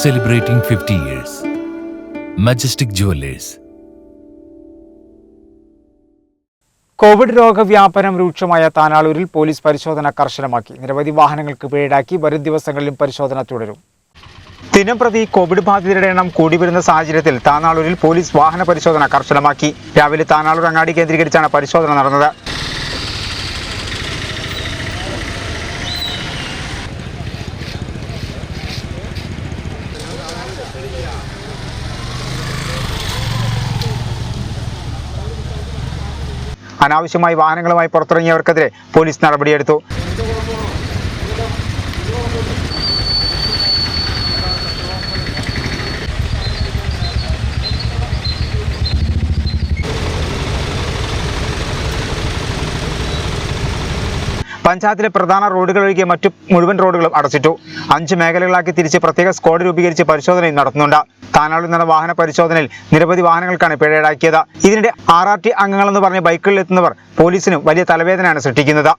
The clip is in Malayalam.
celebrating 50 years. Majestic Jewelers. Covid രോഗവ്യാപനം രൂക്ഷമായ താനാളൂരിൽ പോലീസ് പരിശോധന കർശനമാക്കി നിരവധി വാഹനങ്ങൾക്ക് പേടാക്കി വരും ദിവസങ്ങളിലും പരിശോധന തുടരും ദിനംപ്രതി കോവിഡ് ബാധിതരുടെ എണ്ണം കൂടി വരുന്ന സാഹചര്യത്തിൽ താനാളൂരിൽ പോലീസ് വാഹന പരിശോധന കർശനമാക്കി രാവിലെ താനാളൂർ അങ്ങാടി കേന്ദ്രീകരിച്ചാണ് പരിശോധന നടന്നത് അനാവശ്യമായി വാഹനങ്ങളുമായി പുറത്തിറങ്ങിയവർക്കെതിരെ പോലീസ് നടപടിയെടുത്തു. പഞ്ചായത്തിലെ പ്രധാന റോഡുകൾ ഒഴികെ മറ്റു മുഴുവൻ റോഡുകളും അടച്ചിട്ടു. അഞ്ച് മേഖലകളാക്കി തിരിച്ച് പ്രത്യേക സ്ക്വാഡ് രൂപീകരിച്ച് പരിശോധനയും നടത്തുന്നുണ്ട്. താനാളിൽ നടന്ന വാഹന പരിശോധനയിൽ നിരവധി വാഹനങ്ങൾക്കാണ് പിഴയടാക്കിയത്. ഇതിനിടെ ആർ ആർ ടി അംഗങ്ങളെന്ന് പറഞ്ഞ് ബൈക്കുകളിൽ എത്തുന്നവർ പോലീസിനും വലിയ തലവേദനയാണ് സൃഷ്ടിക്കുന്നത്.